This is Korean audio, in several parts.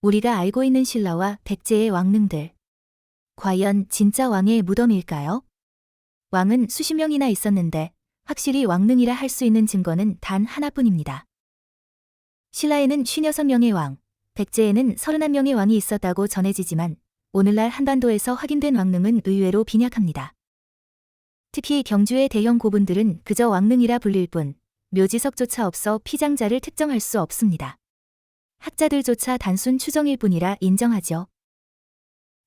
우리가 알고 있는 신라와 백제의 왕릉들. 과연 진짜 왕의 무덤일까요? 왕은 수십 명이나 있었는데 확실히 왕릉이라 할 수 있는 증거는 단 하나뿐입니다. 신라에는 56명의 왕, 백제에는 31명의 왕이 있었다고 전해지지만 오늘날 한반도에서 확인된 왕릉은 의외로 빈약합니다. 특히 경주의 대형 고분들은 그저 왕릉이라 불릴 뿐 묘지석조차 없어 피장자를 특정할 수 없습니다. 학자들조차 단순 추정일 뿐이라 인정하죠.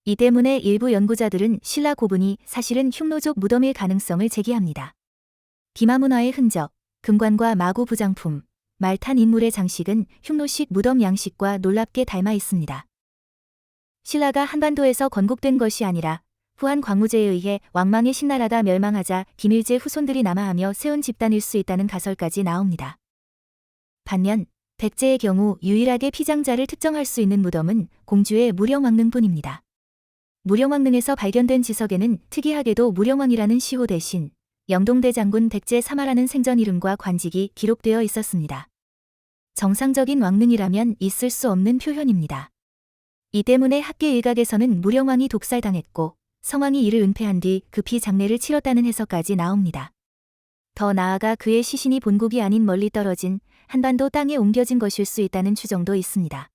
이 때문에 일부 연구자들은 신라 고분이 사실은 흉노족 무덤일 가능성을 제기합니다. 비마문화의 흔적, 금관과 마구 부장품, 말탄 인물의 장식은 흉노식 무덤 양식과 놀랍게 닮아 있습니다. 신라가 한반도에서 건국된 것이 아니라 후한 광무제에 의해 왕망의 신나라가 멸망하자 김일제 후손들이 남아하며 세운 집단일 수 있다는 가설까지 나옵니다. 반면 백제의 경우 유일하게 피장자를 특정할 수 있는 무덤은 공주의 무령왕릉뿐입니다. 무령왕릉에서 발견된 지석에는 특이하게도 무령왕이라는 시호 대신 영동대 장군 백제 사마라는 생전 이름과 관직이 기록되어 있었습니다. 정상적인 왕릉이라면 있을 수 없는 표현입니다. 이 때문에 학계 일각에서는 무령왕이 독살당했고 성왕이 이를 은폐한 뒤 급히 장례를 치렀다는 해석까지 나옵니다. 더 나아가 그의 시신이 본국이 아닌 멀리 떨어진 한반도 땅에 옮겨진 것일 수 있다는 추정도 있습니다.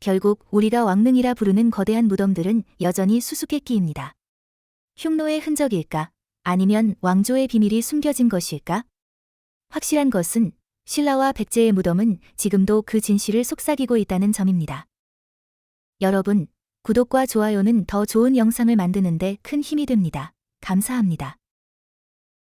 결국 우리가 왕릉이라 부르는 거대한 무덤들은 여전히 수수께끼입니다. 흉노의 흔적일까? 아니면 왕조의 비밀이 숨겨진 것일까? 확실한 것은 신라와 백제의 무덤은 지금도 그 진실을 속삭이고 있다는 점입니다. 여러분, 구독과 좋아요는 더 좋은 영상을 만드는데 큰 힘이 됩니다. 감사합니다.